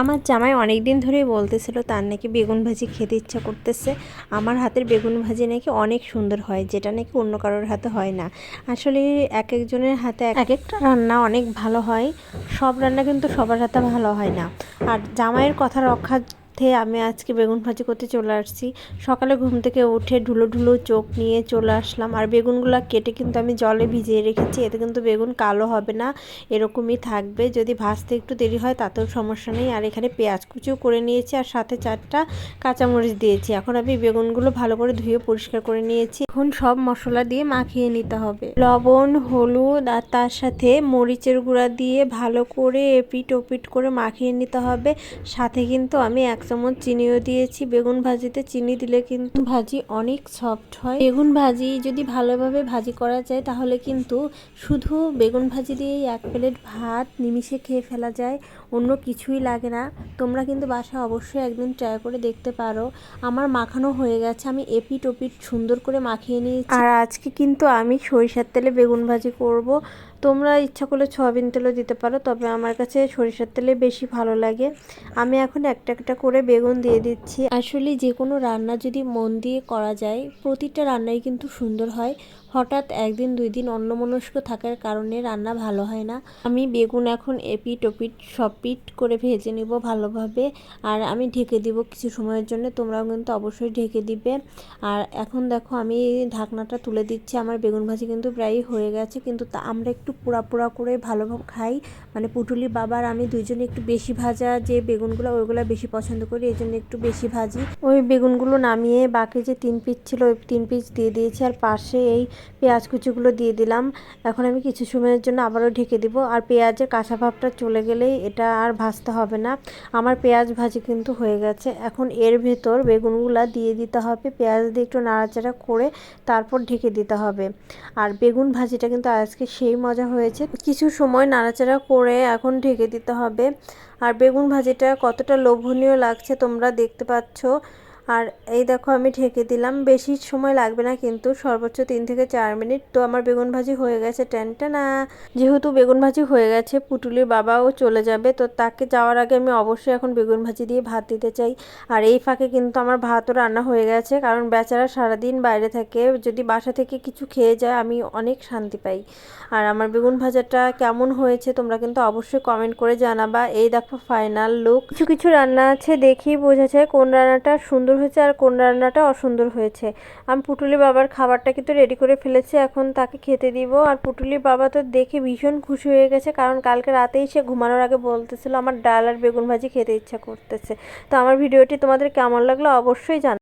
আমার জামাই অনেক দিন ধরেই বলতেছিল, তার নাকি বেগুন ভাজি খেতে ইচ্ছা করতেছে। আমার হাতের বেগুন ভাজি নাকি অনেক সুন্দর হয়, যেটা নাকি অন্য কারোর হাতে হয় না। আসলে এক একজনের হাতে এক একটা রান্না অনেক ভালো হয়, সব রান্না কিন্তু সবার হাতে ভালো হয় না। আর জামাইয়ের কথা রক্ষার্থে আমি আজকে বেগুন ভাজি করতে চলে আসছি। সকালে ঘুম থেকে উঠে ঢুলো ঢুলো চোখ নিয়ে চলে আসলাম। আর বেগুনগুলো কেটে কিন্তু আমি জলে ভিজিয়ে রেখেছি। এতে কিন্তু বেগুন কালো হবে না, এরকমই থাকবে। যদি ভাজতে একটু দেরি হয় তাতেও সমস্যা নেই। আর এখানে পেঁয়াজ কুচিও করে নিয়েছি আর সাথে চারটা কাঁচামরিচ দিয়েছি। এখন আমি বেগুনগুলো ভালো করে ধুয়ে পরিষ্কার করে নিয়েছি। এখন সব মশলা দিয়ে মাখিয়ে নিতে হবে। লবণ, হলুদ আর তার সাথে মরিচের গুঁড়া দিয়ে ভালো করে এপিট ওপিট করে মাখিয়ে নিতে হবে। সাথে কিন্তু আমি এক চামচ চিনিও দিয়েছি, বেগুন ভাজিতে চিনি দিলে কিন্তু ভাজি অনেক সফট হয়। বেগুন ভাজি যদি ভালোভাবে ভাজি করা যায়, তাহলে কিন্তু শুধু বেগুন ভাজি দিয়েই এক প্লেট ভাত নিমিষে খেয়ে ফেলা যায়, অন্য কিছুই লাগে না। তোমরা কিন্তু বাসায় অবশ্যই একদিন ট্রাই করে দেখতে পারো। আমার মাখানো হয়ে গেছে, আমি এপিট ওপিট সুন্দর করে মাখিয়ে নিয়েছি। আর আজকে কিন্তু আমি সরিষার তেলে বেগুন ভাজি করব। তোমরা ইচ্ছা করলে সয়াবিন তেলও দিতে পারো, তবে আমার কাছে সরিষার তেলে বেশি ভালো লাগে। আমি এখন একটা একটা করে বেগুন দিয়ে দিচ্ছি। আসলে যে কোনো রান্না যদি মন দিয়ে করা যায়, প্রতিটা রান্নাই কিন্তু সুন্দর হয়। হঠাৎ একদিন, দুই দিন অন্যমনস্ক থাকার কারণে রান্না ভালো হয় না। আমি বেগুন এখন এপিট ওপিট সব পিট করে ভেজে নিব ভালোভাবে। আর আমি ঢেকে দিব কিছু সময়ের জন্য, তোমরাও কিন্তু অবশ্যই ঢেকে দিবে। আর এখন দেখো, আমি ঢাকনাটা তুলে দিচ্ছি। আমার বেগুন ভাজি কিন্তু প্রায়ই হয়ে গেছে, কিন্তু তা আমরা একটু পোড়া পোড়া করে ভালোভাবে খাই। মানে পুটুলি বাবার, আমি দুইজনে একটু বেশি ভাজা যে বেগুনগুলো, ওইগুলো বেশি পছন্দ করি এই জন্য একটু বেশি ভাজি। ওই বেগুনগুলো নামিয়ে বাকি যে তিন পিস ছিল, ওই তিন পিস দিয়ে দিয়েছি আর পাশে এই পেঁয়াজ কুচিগুলো দিয়ে দিলাম। এখন আমি কিছু সময়ের জন্য আবারও ঢেকে দিব। আর পেঁয়াজের কাঁচা ভাবটা চলে গেলেই এটা আর ভাজতে হবে না। আমার পেঁয়াজ ভাজি কিন্তু হয়ে গেছে। এখন এর ভেতর বেগুনগুলো দিয়ে দিতে হবে। পেঁয়াজ দিয়ে একটু নাড়াচাড়া করে তারপর ঢেকে দিতে হবে। আর বেগুন ভাজিটা কিন্তু আজকে সেই মজা হয়েছে। কিছু সময় নাড়াচাড়া করে এখন ঢেকে দিতে হবে। আর বেগুন ভাজিটা কতটা লোভনীয় লাগছে তোমরা দেখতে পাচ্ছ। আর এই দেখো আমি ঢেকে দিলাম। বেশি সময় লাগবে না কিন্তু, সর্বোচ্চ তিন থেকে চার মিনিট। তো আমার বেগুন ভাজি হয়ে গেছে টেনটা না যেহেতু বেগুন ভাজি হয়ে গেছে, পুটুলির বাবাও চলে যাবে, তো তাকে যাওয়ার আগে আমি অবশ্যই এখন বেগুন ভাজি দিয়ে ভাত দিতে চাই। আর এই ফাঁকে কিন্তু আমার ভাতও রান্না হয়ে গেছে, কারণ বেচারা সারাদিন বাইরে থাকে। যদি বাসা থেকে কিছু খেয়ে যায়, আমি অনেক শান্তি পাই। আর আমার বেগুন ভাজাটা কেমন হয়েছে, তোমরা কিন্তু অবশ্যই কমেন্ট করে জানাবা। এই দেখো ফাইনাল লুক কিছু কিছু রান্না আছে, দেখেই বোঝা যায় কোন রান্নাটা সুন্দর হয়েছে আর কোন রান্নাটা অসুন্দর হয়েছে। আমি পুটুলি বাবার খাবারটা কিন্তু রেডি করে ফেলেছি, এখন তাকে খেতে দিব। আর পুটুলি বাবা তো দেখে ভীষণ খুশি হয়ে গেছে, কারণ কালকে রাতেই সে ঘুমানোর আগে বলতেছিল, আমার ডাল আর বেগুন ভাজি খেতে ইচ্ছা করতেছে। তো আমার ভিডিওটি তোমাদের কেমন লাগল অবশ্যই জান